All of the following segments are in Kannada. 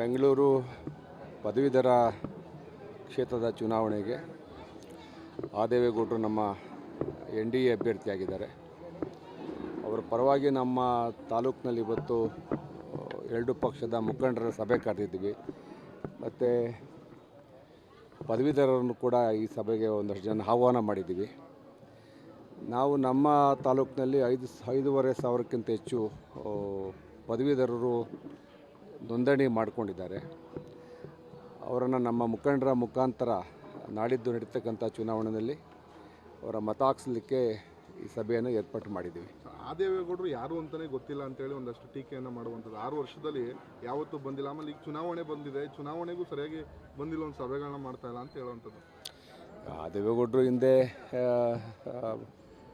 ಬೆಂಗಳೂರು ಪದವೀಧರ ಕ್ಷೇತ್ರದ ಚುನಾವಣೆಗೆ ಆದೇವೇಗೌಡರು ನಮ್ಮ ಎನ್ ಡಿ ಎ ಅಭ್ಯರ್ಥಿಯಾಗಿದ್ದಾರೆ. ಅವರ ಪರವಾಗಿ ನಮ್ಮ ತಾಲೂಕಿನಲ್ಲಿ ಇವತ್ತು ಆ, ಎರಡು ಪಕ್ಷದ ಮುಖಂಡರ ಸಭೆ ಕರೆದಿದ್ದೀವಿ. ಮತ್ತು ಪದವೀಧರರನ್ನು ಕೂಡ ಈ ಸಭೆಗೆ ಒಂದಷ್ಟು ಜನ ಆಹ್ವಾನ ಮಾಡಿದ್ದೀವಿ. ನಾವು ನಮ್ಮ ತಾಲೂಕಿನಲ್ಲಿ ಐದು ಐದೂವರೆ ಸಾವಿರಕ್ಕಿಂತ ಹೆಚ್ಚು ಆ, ಪದವೀಧರರು ನೋಂದಣಿ ಮಾಡಿಕೊಂಡಿದ್ದಾರೆ. ಅವರನ್ನು ನಮ್ಮ ಮುಖಂಡರ ಮುಖಾಂತರ ನಾಡಿದ್ದು ನಡೀತಕ್ಕಂಥ ಚುನಾವಣೆಯಲ್ಲಿ ಅವರ ಮತ ಹಾಕ್ಸಲಿಕ್ಕೆ ಈ ಸಭೆಯನ್ನು ಏರ್ಪಾಟು ಮಾಡಿದ್ದೀವಿ. ಆದೇವೇಗೌಡರು ಯಾರು ಅಂತಲೇ ಗೊತ್ತಿಲ್ಲ ಅಂತೇಳಿ ಒಂದಷ್ಟು ಟೀಕೆಯನ್ನು ಮಾಡುವಂಥದ್ದು. ಆರು ವರ್ಷದಲ್ಲಿ ಯಾವತ್ತೂ ಬಂದಿಲ್ಲ. ಆಮೇಲೆ ಈಗ ಚುನಾವಣೆ ಬಂದಿದೆ. ಚುನಾವಣೆಗೂ ಸರಿಯಾಗಿ ಬಂದಿಲ್ಲ ಒಂದು ಸಭೆಗಳನ್ನ ಮಾಡ್ತಾ ಇಲ್ಲ ಅಂತ ಹೇಳುವಂಥದ್ದು. ಆ, ದೇವೇಗೌಡರು ಹಿಂದೆ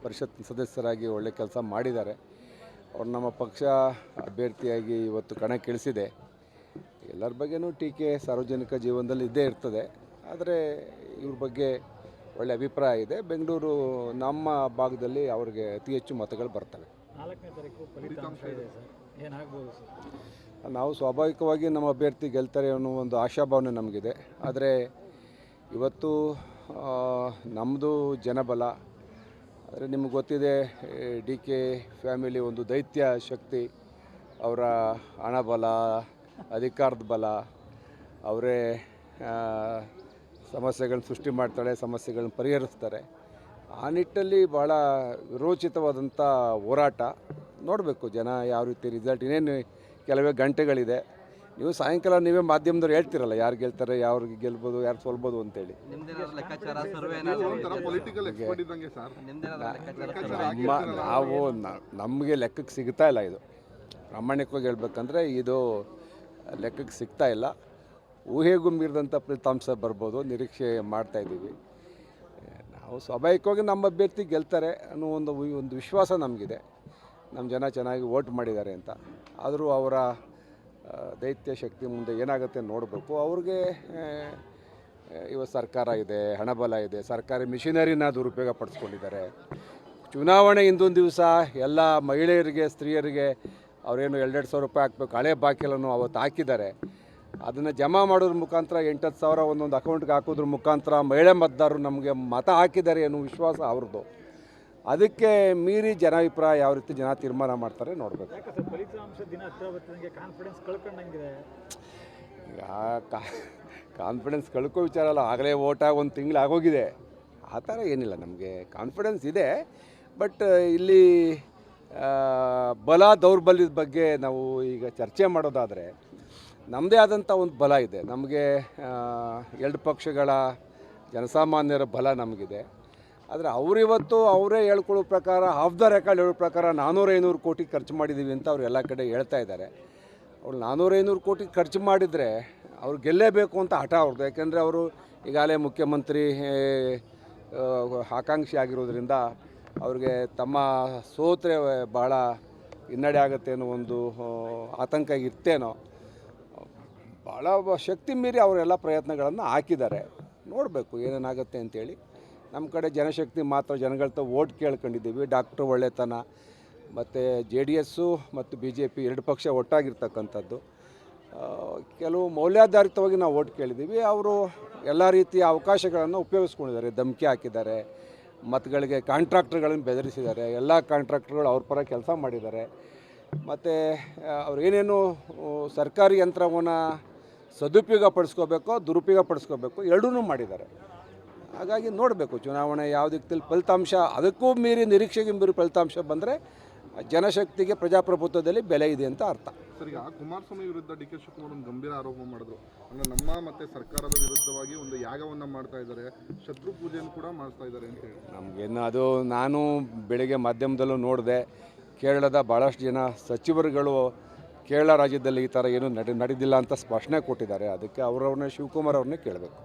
ಪರಿಷತ್ ಸದಸ್ಯರಾಗಿ ಒಳ್ಳೆ ಕೆಲಸ ಮಾಡಿದ್ದಾರೆ. ಅವ್ರು ನಮ್ಮ ಪಕ್ಷ ಅಭ್ಯರ್ಥಿಯಾಗಿ ಇವತ್ತು ಕಣಕ್ಕಿಳಿಸಿದೆ ಎಲ್ಲರ ಬಗ್ಗೆನೂ ಟೀಕೆ ಸಾರ್ವಜನಿಕ ಜೀವನದಲ್ಲಿ ಇದ್ದೇ ಇರ್ತದೆ. ಆದರೆ ಇವ್ರ ಬಗ್ಗೆ ಒಳ್ಳೆ ಅಭಿಪ್ರಾಯ ಇದೆ. ಬೆಂಗಳೂರು ನಮ್ಮ ಭಾಗದಲ್ಲಿ ಅವ್ರಿಗೆ ಅತಿ ಹೆಚ್ಚು ಮತಗಳು ಬರ್ತವೆ. ನಾವು ಸ್ವಾಭಾವಿಕವಾಗಿ ನಮ್ಮ ಅಭ್ಯರ್ಥಿ ಗೆಲ್ತಾರೆ ಅನ್ನೋ ಒಂದು ಆಶಾಭಾವನೆ ನಮಗಿದೆ. ಆದರೆ ಇವತ್ತು ನಮ್ಮದು ಜನಬಲ ಆದರೆ ನಿಮ್ಗೆ ಗೊತ್ತಿದೆ ಡಿ ಕೆ ಫ್ಯಾಮಿಲಿ ಒಂದು ದೈತ್ಯ ಶಕ್ತಿ. ಅವರ ಹಣಬಲ, ಅಧಿಕಾರದ ಬಲ, ಅವರೇ ಸಮಸ್ಯೆಗಳನ್ನ ಸೃಷ್ಟಿ ಮಾಡ್ತಾಳೆ, ಸಮಸ್ಯೆಗಳನ್ನ ಪರಿಹರಿಸ್ತಾರೆ. ಆ ನಿಟ್ಟಲ್ಲಿ ಭಾಳ ವಿರೋಚಿತವಾದಂಥ ಹೋರಾಟ ನೋಡಬೇಕು ಜನ ಯಾವ ರೀತಿ ರಿಸಲ್ಟ್ ಇನ್ನೇನು ಕೆಲವೇ ಗಂಟೆಗಳಿದೆ. ನೀವು ಸಾಯಂಕಾಲ ನೀವೇ ಮಾಧ್ಯಮದವ್ರು ಹೇಳ್ತಿರಲ್ಲ ಯಾರು ಗೆಲ್ತಾರೆ ಯಾರಿಗೆ ಗೆಲ್ಬೋದು ಯಾರು ಸೋಲ್ಬೋದು ಅಂತೇಳಿ. ನೀವು ನಮ್ಮ ನಾವು ನಮಗೆ ಲೆಕ್ಕಕ್ಕೆ ಸಿಗ್ತಾ ಇಲ್ಲ ಇದು. ಪ್ರಾಮಾಣಿಕವಾಗಿ ಹೇಳ್ಬೇಕಂದ್ರೆ ಇದು ಲೆಕ್ಕಕ್ಕೆ ಸಿಗ್ತಾ ಇಲ್ಲ. ಊಹೆಗೂ ಮೀರಿದಂಥ ಫಲಿತಾಂಶ ಬರ್ಬೋದು ನಿರೀಕ್ಷೆ ಮಾಡ್ತಾ ಇದ್ದೀವಿ. ನಾವು ಸ್ವಾಭಾವಿಕವಾಗಿ ನಮ್ಮ ಅಭ್ಯರ್ಥಿ ಗೆಲ್ತಾರೆ ಅನ್ನೋ ಒಂದು ವಿ- ಒಂದು ವಿಶ್ವಾಸ ನಮಗಿದೆ. ನಮ್ಮ ಜನ ಚೆನ್ನಾಗಿ ವೋಟ್ ಮಾಡಿದ್ದಾರೆ ಅಂತ. ಆದರೂ ಅವರ ದೈತ್ಯ ಶಕ್ತಿ ಮುಂದೆ ಏನಾಗುತ್ತೆ ನೋಡಬೇಕು. ಅವ್ರಿಗೆ ಇವ ಇವತ್ತು ಸರ್ಕಾರ ಇದೆ, ಹಣಬಲ ಇದೆ, ಸರ್ಕಾರಿ ಮಿಷಿನರಿನ ದುರುಪಯೋಗ ಪಡಿಸ್ಕೊಂಡಿದ್ದಾರೆ. ಚುನಾವಣೆ ಹಿಂದೊಂದು ದಿವಸ ಎಲ್ಲ ಮಹಿಳೆಯರಿಗೆ, ಸ್ತ್ರೀಯರಿಗೆ ಅವರೇನು ಎರಡೆರಡು ಸಾವಿರ ರೂಪಾಯಿ ಹಾಕಬೇಕು, ಹಳೆ ಬಾಕಿಲನ್ನು ಅವತ್ತು ಹಾಕಿದ್ದಾರೆ. ಅದನ್ನು ಜಮಾ ಮಾಡೋದ್ರ ಮುಖಾಂತರ ಎಂಟತ್ತು ಸಾವಿರ ಒಂದೊಂದು ಅಕೌಂಟ್ಗೆ ಹಾಕೋದ್ರ ಮುಖಾಂತರ ಮಹಿಳೆ ಮತದಾರರು ನಮಗೆ ಮತ ಹಾಕಿದ್ದಾರೆ ಅನ್ನೋ ವಿಶ್ವಾಸ ಅವ್ರದ್ದು. ಅದಕ್ಕೆ ಮೀರಿ ಜನಾಭಿಪ್ರಾಯ ಯಾವ ರೀತಿ ಜನ ತೀರ್ಮಾನ ಮಾಡ್ತಾರೆ ನೋಡಬೇಕು. ಈಗ ಕಾ ಕಾನ್ಫಿಡೆನ್ಸ್ ಕಳ್ಕೋ ವಿಚಾರ ಅಲ್ಲ ಆಗಲೇ ಓಟಾಗಿ ಒಂದು ತಿಂಗಳು ಆಗೋಗಿದೆ. ಆ ಥರ ಏನಿಲ್ಲ ನಮಗೆ ಕಾನ್ಫಿಡೆನ್ಸ್ ಇದೆ. ಬಟ್ ಇಲ್ಲಿ ಬಲ ದೌರ್ಬಲ್ಯದ ಬಗ್ಗೆ ನಾವು ಈಗ ಚರ್ಚೆ ಮಾಡೋದಾದರೆ ನಮ್ಮದೇ ಆದಂಥ ಒಂದು ಬಲ ಇದೆ. ನಮಗೆ ಎರಡು ಪಕ್ಷಗಳ ಜನಸಾಮಾನ್ಯರ ಬಲ ನಮಗಿದೆ. ಆದರೆ ಅವರಿವತ್ತು ಅವರೇ ಹೇಳ್ಕೊಳ್ಳೋ ಪ್ರಕಾರ ಆಫ್ ದ ರೆಕಾರ್ಡ್ ಹೇಳೋ ಪ್ರಕಾರ ನಾನ್ನೂರು ಐನೂರು ಕೋಟಿ ಖರ್ಚು ಮಾಡಿದ್ದೀವಿ ಅಂತ ಅವ್ರು ಎಲ್ಲ ಕಡೆ ಹೇಳ್ತಾ ಇದ್ದಾರೆ. ಅವ್ರು ನಾನ್ನೂರು ಐನೂರು ಕೋಟಿ ಖರ್ಚು ಮಾಡಿದರೆ ಅವ್ರು ಗೆಲ್ಲೇಬೇಕು ಅಂತ ಹಠ ಅವ್ರದ್ದು. ಯಾಕೆಂದರೆ ಅವರು ಈಗಾಗಲೇ ಮುಖ್ಯಮಂತ್ರಿ ಆಕಾಂಕ್ಷಿ ಆಗಿರೋದ್ರಿಂದ ಅವ್ರಿಗೆ ತಮ್ಮ ಸೋತ್ರೆ ಭಾಳ ಹಿನ್ನಡೆ ಆಗುತ್ತೆ ಅನ್ನೋ ಒಂದು ಆತಂಕ ಇರ್ತೇನೋ ಭಾಳ ಶಕ್ತಿ ಮೀರಿ ಅವರೆಲ್ಲ ಪ್ರಯತ್ನಗಳನ್ನು ಹಾಕಿದ್ದಾರೆ. ನೋಡಬೇಕು ಏನೇನಾಗುತ್ತೆ ಅಂತೇಳಿ. ನಮ್ಮ ಕಡೆ ಜನಶಕ್ತಿ ಮಾತ್ರ ಜನಗಳ ತ ಓಟ್ ಕೇಳ್ಕೊಂಡಿದ್ದೀವಿ. ಡಾಕ್ಟ್ರ್ ಒಳ್ಳೆತನ, ಮತ್ತು ಜೆ ಡಿ ಎಸ್ಸು ಮತ್ತು ಬಿ ಜೆ ಪಿ ಎರಡು ಪಕ್ಷ ಒಟ್ಟಾಗಿರ್ತಕ್ಕಂಥದ್ದು. ಕೆಲವು ಮೌಲ್ಯಾಧಾರಿತವಾಗಿ ನಾವು ಓಟ್ ಕೇಳಿದ್ದೀವಿ. ಅವರು ಎಲ್ಲ ರೀತಿಯ ಅವಕಾಶಗಳನ್ನು ಉಪಯೋಗಿಸ್ಕೊಂಡಿದ್ದಾರೆ. ಧಮಕಿ ಹಾಕಿದ್ದಾರೆ, ಮತಗಳಿಗೆ ಕಾಂಟ್ರಾಕ್ಟ್ರ್ಗಳನ್ನು ಬೆದರಿಸಿದ್ದಾರೆ. ಎಲ್ಲ ಕಾಂಟ್ರಾಕ್ಟ್ರ್ಗಳು ಅವ್ರ ಪರ ಕೆಲಸ ಮಾಡಿದ್ದಾರೆ. ಮತ್ತು ಏನೇನು ಸರ್ಕಾರಿ ಯಂತ್ರವನ್ನು ಸದುಪಯೋಗ ಪಡಿಸ್ಕೋಬೇಕೋ, ದುರುಪಯೋಗ ಪಡಿಸ್ಕೋಬೇಕು ಎರಡೂ ಮಾಡಿದ್ದಾರೆ. ಹಾಗಾಗಿ ನೋಡಬೇಕು ಚುನಾವಣೆ ಯಾವ ದಿಕ್ಕಲ್ಲಿ ಫಲಿತಾಂಶ ಅದಕ್ಕೂ ಮೀರಿ ನಿರೀಕ್ಷೆಗೆ ಮೀರಿ ಫಲಿತಾಂಶ ಬಂದರೆ ಜನಶಕ್ತಿಗೆ ಪ್ರಜಾಪ್ರಭುತ್ವದಲ್ಲಿ ಬೆಲೆ ಇದೆ ಅಂತ ಅರ್ಥ. ಸರ್ ಈಗ ಕುಮಾರಸ್ವಾಮಿ ವಿರುದ್ಧ ಡಿ ಕೆ ಶಿವಕುಮಾರ್ ಒಂದು ಗಂಭೀರ ಆರೋಪ ಮಾಡಿದ್ರು. ಅಂದರೆ ನಮ್ಮ ಮತ್ತು ಸರ್ಕಾರದ ವಿರುದ್ಧವಾಗಿ ಒಂದು ಯಾಗವನ್ನು ಮಾಡ್ತಾ ಇದ್ದಾರೆ ಶತ್ರು ಪೂಜೆಯನ್ನು ಕೂಡ ಮಾಡ್ತಾ ಇದ್ದಾರೆ ಅಂತ ಹೇಳಿ. ನಮಗೇನು ಅದು ನಾನು ಬೆಳಿಗ್ಗೆ ಮಾಧ್ಯಮದಲ್ಲೂ ನೋಡಿದೆ ಕೇರಳದ ಭಾಳಷ್ಟು ಜನ ಸಚಿವರುಗಳು ಕೇರಳ ರಾಜ್ಯದಲ್ಲಿ ಈ ಥರ ಏನೂ ನಡೆ ನಡೆದಿಲ್ಲ ಅಂತ ಸ್ಪಷ್ಟನೆ ಕೊಟ್ಟಿದ್ದಾರೆ. ಅದಕ್ಕೆ ಅವರವ್ರನ್ನೇ ಶಿವಕುಮಾರ್ ಅವ್ರನ್ನೇ ಕೇಳಬೇಕು.